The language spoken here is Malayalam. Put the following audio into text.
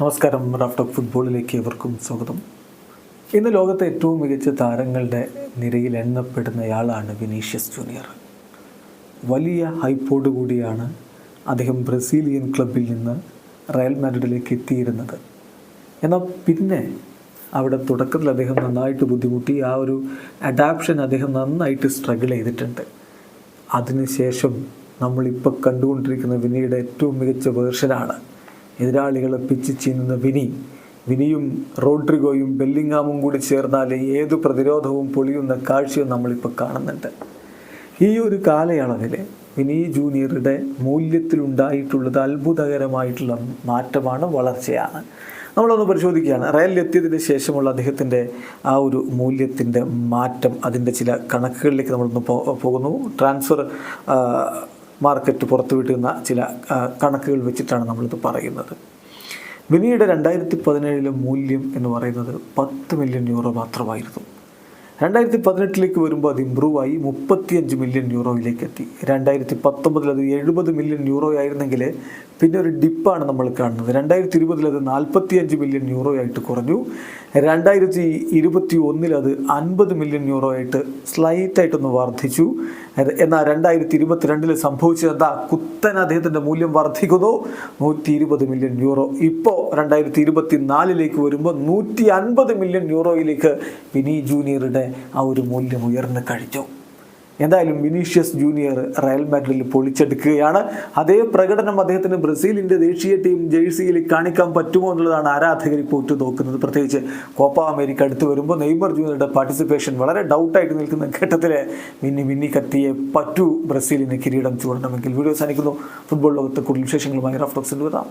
നമസ്കാരം. റാഫ്റ്റോക്ക് ഫുട്ബോളിലേക്ക് ഏവർക്കും സ്വാഗതം. ഇന്ന് ലോകത്തെ ഏറ്റവും മികച്ച താരങ്ങളുടെ നിരയിൽ എണ്ണപ്പെടുന്നയാളാണ് വിനീഷ്യസ് ജൂനിയർ. വലിയ ഹൈപ്പോട് കൂടിയാണ് അദ്ദേഹം ബ്രസീലിയൻ ക്ലബിൽ നിന്ന് റയൽ മാഡ്രിഡിലേക്ക് എത്തിയിരുന്നത്. എന്നാൽ പിന്നെ അവിടെ തുടക്കത്തിൽ അദ്ദേഹം നന്നായിട്ട് ബുദ്ധിമുട്ടി. ആ ഒരു അഡാപ്ഷൻ അദ്ദേഹം നന്നായിട്ട് സ്ട്രഗിൾ ചെയ്തിട്ടുണ്ട്. അതിനുശേഷം നമ്മളിപ്പോൾ കണ്ടുകൊണ്ടിരിക്കുന്ന വിനിയുടെ ഏറ്റവും മികച്ച വേർഷനാണ് എതിരാളികളെ പിച്ച് ചീന്നുന്ന വിനി. വിനിയും റോഡ്രിഗോയും ബെല്ലിങ്ങാമും കൂടി ചേർന്നാൽ ഏത് പ്രതിരോധവും പൊളിയുന്ന കാഴ്ചയും നമ്മളിപ്പോൾ കാണുന്നുണ്ട്. ഈ ഒരു കാലയളവിൽ വിനി ജൂനിയറുടെ മൂല്യത്തിലുണ്ടായിട്ടുള്ളത് അത്ഭുതകരമായിട്ടുള്ള മാറ്റമാണ് വളർച്ചയാണ്. നമ്മളൊന്ന് പരിശോധിക്കുകയാണ്. റയലിലെത്തിയതിന് ശേഷമുള്ള അദ്ദേഹത്തിന്റെ ആ ഒരു മൂല്യത്തിന്റെ മാറ്റം അതിന്റെ ചില കണക്കുകളിലേക്ക് നമ്മളൊന്ന് പോകുന്നു. ട്രാൻസ്ഫർ മാർക്കറ്റ് പുറത്തു പുറത്തുവിട്ടുന്ന ചില കണക്കുകൾ വെച്ചിട്ടാണ് നമ്മളിത് പറയുന്നത്. വിനിയുടെ രണ്ടായിരത്തി പതിനേഴിലെ മൂല്യം എന്ന് പറയുന്നത് പത്ത് മില്യൺ യൂറോ മാത്രമായിരുന്നു. രണ്ടായിരത്തി പതിനെട്ടിലേക്ക് വരുമ്പോൾ അത് ഇമ്പ്രൂവ് ആയി മുപ്പത്തിയഞ്ച് മില്യൺ യൂറോയിലേക്ക് എത്തി. രണ്ടായിരത്തി പത്തൊമ്പതിൽ അത് എഴുപത് മില്യൺ യൂറോ ആയിരുന്നെങ്കിൽ പിന്നെ ഒരു ഡിപ്പാണ് നമ്മൾ കാണുന്നത്. രണ്ടായിരത്തി ഇരുപതിൽ അത് നാൽപ്പത്തിയഞ്ച് മില്യൺ യൂറോ ആയിട്ട് കുറഞ്ഞു. രണ്ടായിരത്തി ഇരുപത്തി ഒന്നിൽ അത് അൻപത് മില്യൺ യൂറോ ആയിട്ട് സ്ലൈറ്റായിട്ടൊന്ന് വർദ്ധിച്ചു. എന്നാൽ രണ്ടായിരത്തി ഇരുപത്തിരണ്ടിൽ സംഭവിച്ചത് എന്താ കുത്തൻ അദ്ദേഹത്തിന്റെ മൂല്യം വർദ്ധിക്കുന്നു. നൂറ്റി ഇരുപത് മില്യൺ യൂറോ. ഇപ്പോൾ രണ്ടായിരത്തി ഇരുപത്തി നാലിലേക്ക് വരുമ്പോൾ നൂറ്റി അൻപത് മില്യൺ യൂറോയിലേക്ക് വിനി ജൂനിയറുടെ ആ ഒരു മൂല്യം ഉയർന്നു കഴിഞ്ഞു. എന്തായാലും വിനീഷ്യസ് ജൂനിയർ റയൽ മാഡ്രിഡിൽ പൊളിച്ചെടുക്കുകയാണ്. അതേ പ്രകടനം അദ്ദേഹത്തിന് ബ്രസീലിന്റെ ദേശീയ ടീം ജേഴ്സിയിൽ കാണിക്കാൻ പറ്റുമോ എന്നുള്ളതാണ് ആരാധകർ ഇപ്പോൾ ഉറ്റുനോക്കുന്നത്. പ്രത്യേകിച്ച് കോപ്പ അമേരിക്ക അടുത്ത് വരുമ്പോൾ നെയ്മർ ജൂനിയറുടെ പാർട്ടിസിപ്പേഷൻ വളരെ ഡൗട്ടായിട്ട് നിൽക്കുന്ന ഘട്ടത്തിൽ മിന്നി മിന്നി കത്തിയെ പറ്റൂ ബ്രസീലിന് കിരീടം ചൂടണമെങ്കിൽ. വീഡിയോ സാധിക്കുന്നു ഫുട്ബോൾ ലോകത്തെ കൂടുതൽ വിശേഷങ്ങളുമായി റഫ്ലോക്സിൽ വരാം.